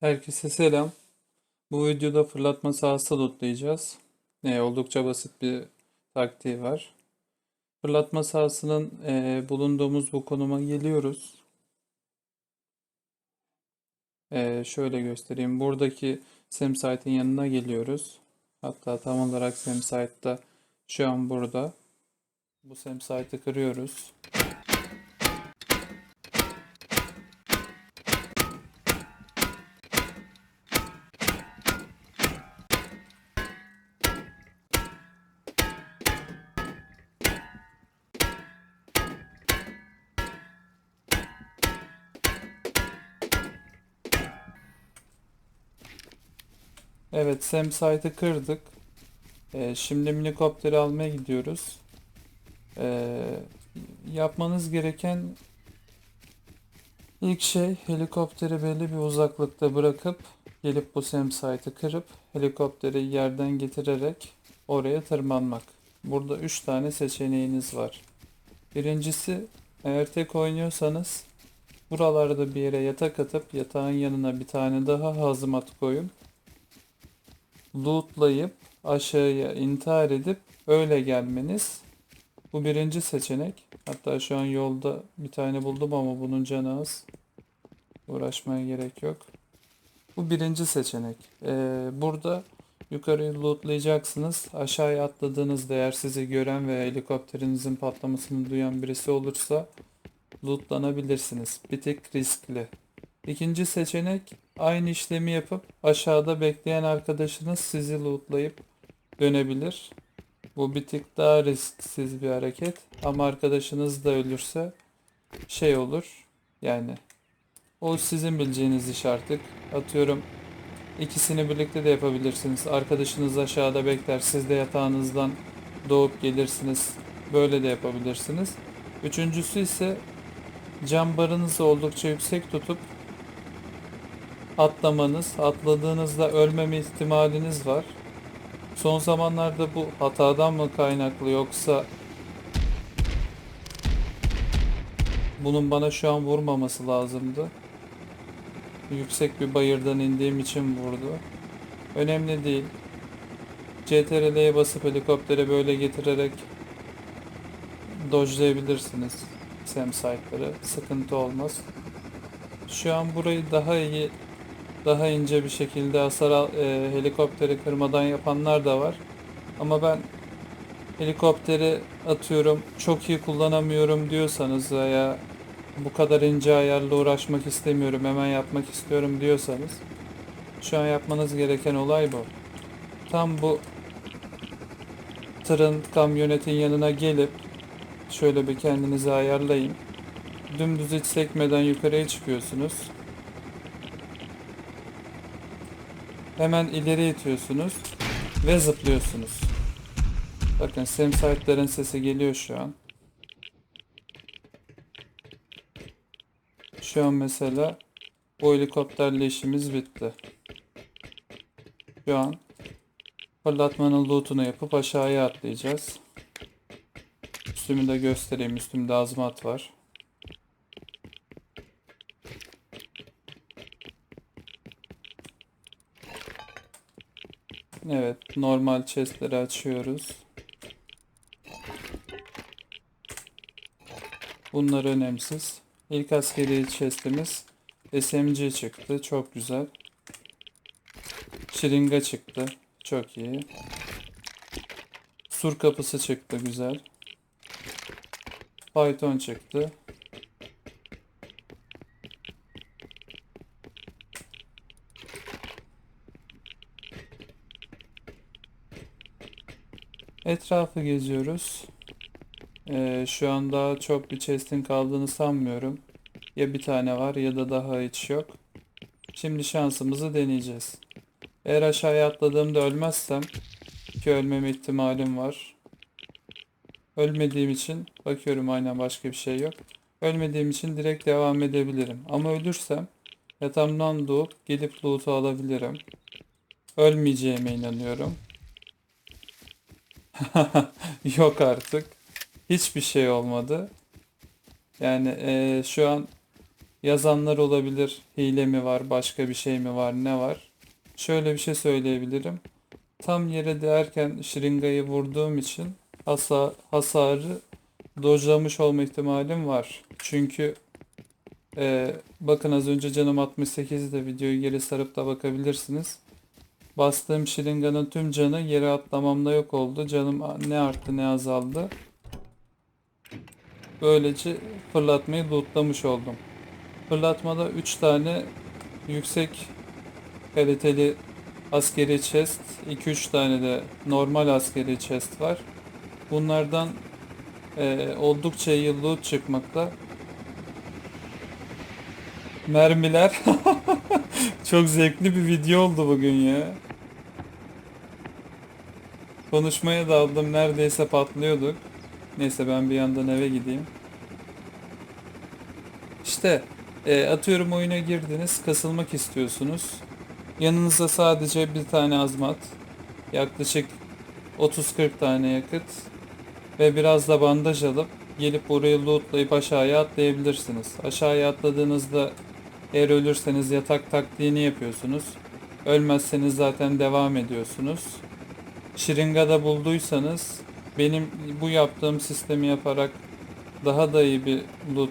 Herkese selam. Bu videoda fırlatma sahası lootlayacağız. Ee, oldukça basit bir taktiği var. Fırlatma sahasının e, bulunduğumuz bu konuma geliyoruz. Ee, şöyle göstereyim. Buradaki SimSite'in yanına geliyoruz. Hatta tam olarak SimSite'da şu an burada. Bu SimSite'ı kırıyoruz. Evet, SimSite'ı kırdık. Ee, şimdi minikopteri almaya gidiyoruz. Ee, yapmanız gereken ilk şey helikopteri belli bir uzaklıkta bırakıp gelip bu SimSite'ı kırıp helikopteri yerden getirerek oraya tırmanmak. Burada 3 tane seçeneğiniz var. Birincisi eğer tek oynuyorsanız buralarda bir yere yatak atıp yatağın yanına bir tane daha hazmat koyun lootlayıp aşağıya intihar edip öyle gelmeniz. Bu birinci seçenek. Hatta şu an yolda bir tane buldum ama bunun canı az. Uğraşmaya gerek yok. Bu birinci seçenek. Ee, burada yukarıyı lootlayacaksınız. Aşağıya atladığınızda eğer sizi gören ve helikopterinizin patlamasını duyan birisi olursa lootlanabilirsiniz. Bir tık riskli. İkinci seçenek aynı işlemi yapıp aşağıda bekleyen arkadaşınız sizi lootlayıp dönebilir. Bu bir tık daha risksiz bir hareket ama arkadaşınız da ölürse şey olur yani o sizin bileceğiniz iş artık. Atıyorum ikisini birlikte de yapabilirsiniz. Arkadaşınız aşağıda bekler siz de yatağınızdan doğup gelirsiniz. Böyle de yapabilirsiniz. Üçüncüsü ise cam barınızı oldukça yüksek tutup atlamanız, atladığınızda ölmeme ihtimaliniz var. Son zamanlarda bu hatadan mı kaynaklı yoksa bunun bana şu an vurmaması lazımdı. Yüksek bir bayırdan indiğim için vurdu. Önemli değil. CTRL'ye basıp helikoptere böyle getirerek dodge'layabilirsiniz SAM site'ları. Sıkıntı olmaz. Şu an burayı daha iyi daha ince bir şekilde hasar e, helikopteri kırmadan yapanlar da var. Ama ben helikopteri atıyorum çok iyi kullanamıyorum diyorsanız veya bu kadar ince ayarla uğraşmak istemiyorum hemen yapmak istiyorum diyorsanız şu an yapmanız gereken olay bu. Tam bu tırın kamyonetin yanına gelip şöyle bir kendinizi ayarlayın. Dümdüz hiç sekmeden yukarıya çıkıyorsunuz. Hemen ileri itiyorsunuz ve zıplıyorsunuz. Bakın Samsite'lerin sesi geliyor şu an. Şu an mesela bu helikopterle işimiz bitti. Şu an fırlatmanın lootunu yapıp aşağıya atlayacağız. Üstümü de göstereyim. Üstümde azmat var. Evet, normal chestleri açıyoruz. Bunlar önemsiz. İlk askeri chestimiz SMG çıktı. Çok güzel. Şırınga çıktı. Çok iyi. Sur kapısı çıktı. Güzel. Python çıktı. Etrafı geziyoruz. Ee, şu an daha çok bir chest'in kaldığını sanmıyorum. Ya bir tane var ya da daha hiç yok. Şimdi şansımızı deneyeceğiz. Eğer aşağıya atladığımda ölmezsem ki ölmeme ihtimalim var. Ölmediğim için bakıyorum aynen başka bir şey yok. Ölmediğim için direkt devam edebilirim. Ama ölürsem yatağımdan doğup gelip loot'u alabilirim. Ölmeyeceğime inanıyorum. Yok artık. Hiçbir şey olmadı. Yani eee, şu an yazanlar olabilir. Hile mi var, başka bir şey mi var, ne var? Şöyle bir şey söyleyebilirim. Tam yere değerken şırıngayı vurduğum için hasa, hasarı dojlamış olma ihtimalim var. Çünkü e, bakın az önce canım 68'de videoyu geri sarıp da bakabilirsiniz. Bastığım şırınganın tüm canı yere atlamamda yok oldu. Canım ne arttı ne azaldı. Böylece fırlatmayı lootlamış oldum. Fırlatmada 3 tane yüksek kaliteli askeri chest, 2-3 tane de normal askeri chest var. Bunlardan eee, oldukça iyi loot çıkmakta. Mermiler. Çok zevkli bir video oldu bugün ya. Konuşmaya daldım neredeyse patlıyorduk. Neyse ben bir yandan eve gideyim. İşte e, atıyorum oyuna girdiniz, kasılmak istiyorsunuz. Yanınızda sadece bir tane azmat, yaklaşık 30-40 tane yakıt ve biraz da bandaj alıp gelip orayı lootlayıp aşağıya atlayabilirsiniz. Aşağıya atladığınızda eğer ölürseniz yatak taktiğini yapıyorsunuz. Ölmezseniz zaten devam ediyorsunuz. Şırıngada bulduysanız benim bu yaptığım sistemi yaparak daha da iyi bir loot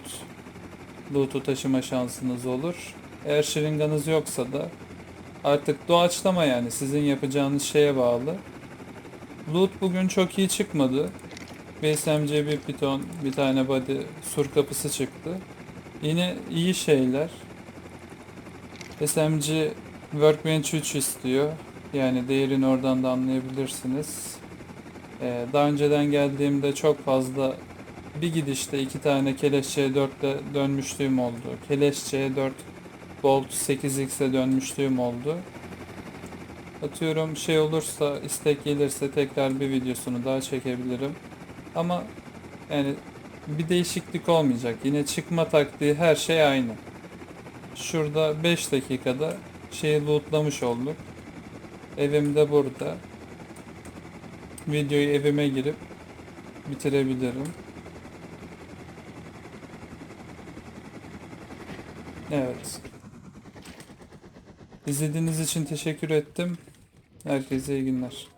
loot'u taşıma şansınız olur. Eğer şırınganız yoksa da artık doğaçlama yani sizin yapacağınız şeye bağlı. Loot bugün çok iyi çıkmadı. Bir SMC, bir piton, bir tane body, sur kapısı çıktı. Yine iyi şeyler. SMG Workbench 3 istiyor. Yani değerini oradan da anlayabilirsiniz. Ee, daha önceden geldiğimde çok fazla bir gidişte iki tane Keleş C4 ile dönmüşlüğüm oldu. Keleş C4 Bolt 8X'e dönmüşlüğüm oldu. Atıyorum şey olursa, istek gelirse tekrar bir videosunu daha çekebilirim. Ama yani bir değişiklik olmayacak. Yine çıkma taktiği her şey aynı. Şurada 5 dakikada şeyi lootlamış olduk. Evim de burada. Videoyu evime girip bitirebilirim. Evet. İzlediğiniz için teşekkür ettim. Herkese iyi günler.